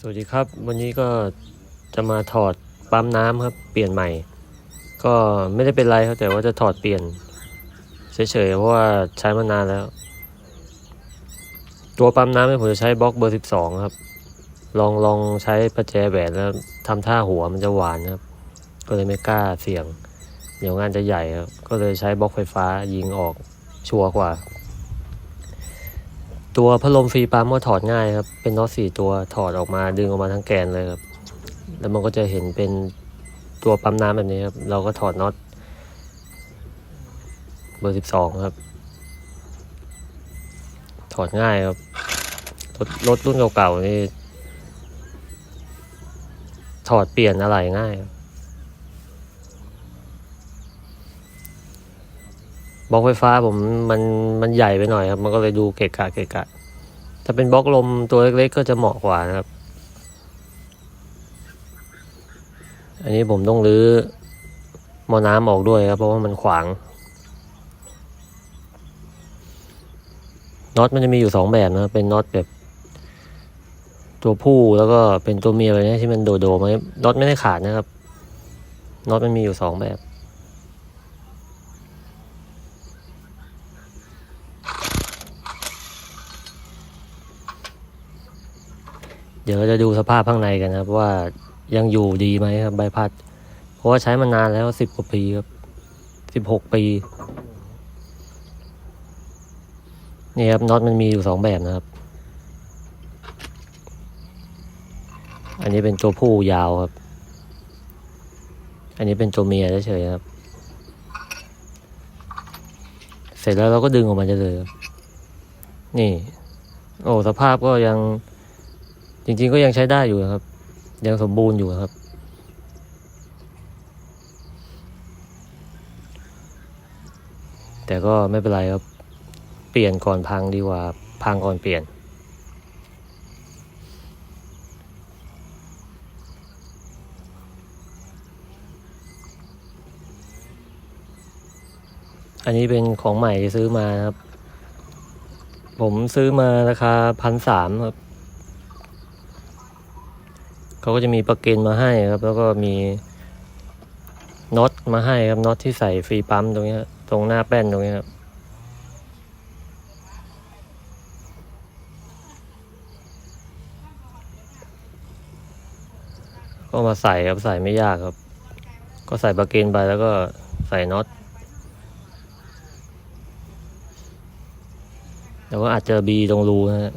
สวัสดีครับ วันนี้ก็จะมาถอดปั๊มน้ำครับ เปลี่ยนใหม่ ก็ไม่ได้เป็นไรครับ แต่ว่าจะถอดเปลี่ยนเฉยๆเพราะว่าใช้มานานแล้ว ตัวปั๊มน้ำเนี่ยผมจะใช้บล็อกเบอร์สิบสองครับ ลองลองใช้ประแจแหวนแล้วทำท่าหัวมันจะหวานครับ ก็เลยไม่กล้าเสี่ยง เดี๋ยวงานจะใหญ่ครับ ก็เลยใช้บล็อกไฟฟ้ายิงออกชัวร์กว่า ตัวพัดลมฟรีปั๊มก็ถอดง่ายครับ เป็นน็อตสี่ตัวถอดออกมาดึงออกมาทั้งแกนเลยครับ แล้วมันก็จะเห็นเป็นตัวปั๊มน้ำแบบนี้ครับ เราก็ถอดน็อตเบอร์สิบสองครับ ถอดง่ายครับรถรถรุ่นเก่าๆนี่ ถอดเปลี่ยนอะไรง่ายครับ บล็อกไฟฟ้าผมมันมันใหญ่ไปหน่อยครับ มันก็เลยดูเกะกะเกะกะ ถ้าเป็นบล็อกลมตัวเล็กๆก็จะเหมาะกว่านะครับ อันนี้ผมต้องรื้อมอน้ำออกด้วยครับ เพราะว่ามันขวางน็อตมันจะมีอยู่สองแบบนะ เป็นน็อตแบบ ตัวผู้แล้วก็เป็นตัวเมียแบบนี้ที่มันโดโดๆมาน็อตไม่ได้ขาดนะครับน็อตมันมีอยู่สองแบบ ดี๋ยวเราจะดูสภาพข้างในกันนะครับ ว่ายังอยู่ดีไหมครับ ใบพัด เพราะว่าใช้มานานแล้วสิบกว่าปีครับสิบหกปีนี่ครับน็อตมันมีอยู่สองแบบนะครับ อันนี้เป็นตัวผู้ยาวครับ อันนี้เป็นตัวเมียเฉยๆครับ เสร็จแล้วเราก็ดึงออกมาได้เลย นี่ โอ้สภาพก็ยัง จริง ๆ ก็ยังใช้ได้อยู่ครับ ยังสมบูรณ์อยู่ครับ แต่ก็ไม่เป็นไรครับ เปลี่ยนก่อนพังดีกว่า พังก่อนเปลี่ยน อันนี้เป็นของใหม่ที่ซื้อมาครับ ผมซื้อมาราคาพันสามครับ เขาก็จะมีประกันมาให้ครับ แล้วก็มีน็อตมาให้ครับน็อตที่ใส่ฟรีปั๊มตรงนี้ตรงหน้าแป้นตรงนี้ครับก็มาใส่ครับใส่ไม่ยากครับ ก็ใส่ประกันไปแล้วก็ใส่น็อตแล้วก็อาจเจอบีตรงรูนะฮะ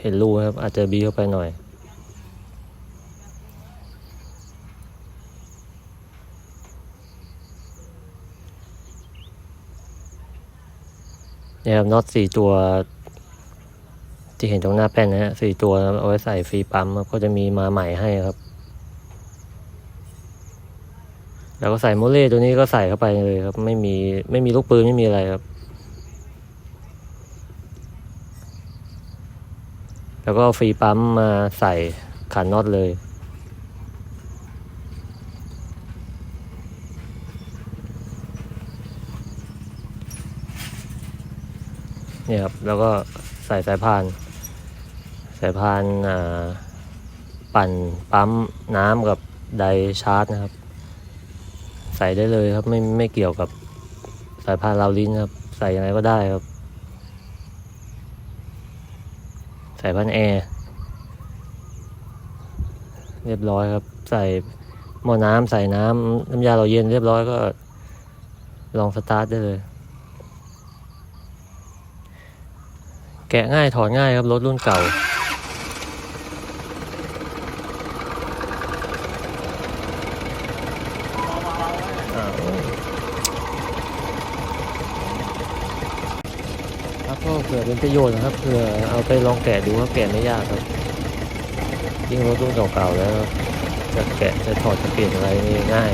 เห็นรูครับ อาจเจอบีเข้าไปหน่อย เนี่ยครับน็อตสี่ตัว ที่เห็นตรงหน้าแป้นนะฮะสี่ตัวเอาไว้ใส่ฟรีปั๊มครับก็จะมีมาใหม่ให้ครับ แล้วก็ใส่โมเล่ตัวนี้ก็ใส่เข้าไปเลยครับ ไม่มีไม่มีลูกปืนไม่มีอะไรครับ แล้วก็เอาฟรีปั๊มมาใส่ขันน็อตเลย เนี่ยครับแล้วก็ใส่สายพาน สายพานปั่นปั๊มน้ำกับไดชาร์จนะครับ ใส่ได้เลยครับไม่ไม่เกี่ยวกับสายพานราวลิ้นครับ ใส่ยังไงก็ได้ครับใส่พันแอร์เรียบร้อยครับ ใส่หม้อน้ำใส่น้ำน้ำยาเราเย็นเรียบร้อยก็ลองสตาร์ทได้เลย แกะง่ายถอดง่ายครับ รถรุ่นเก่า ครับก็เผื่อเป็นประโยชน์นะครับเผื่อเอาไปลองแกะดูครับแกะไม่ยากครับ ยิ่งรถรุ่นเก่าๆแล้ว จะแกะจะถอดจะเปลี่ยนอะไรนี่ง่าย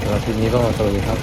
สำหรับคลิปนี้ก็สวัสดีครับ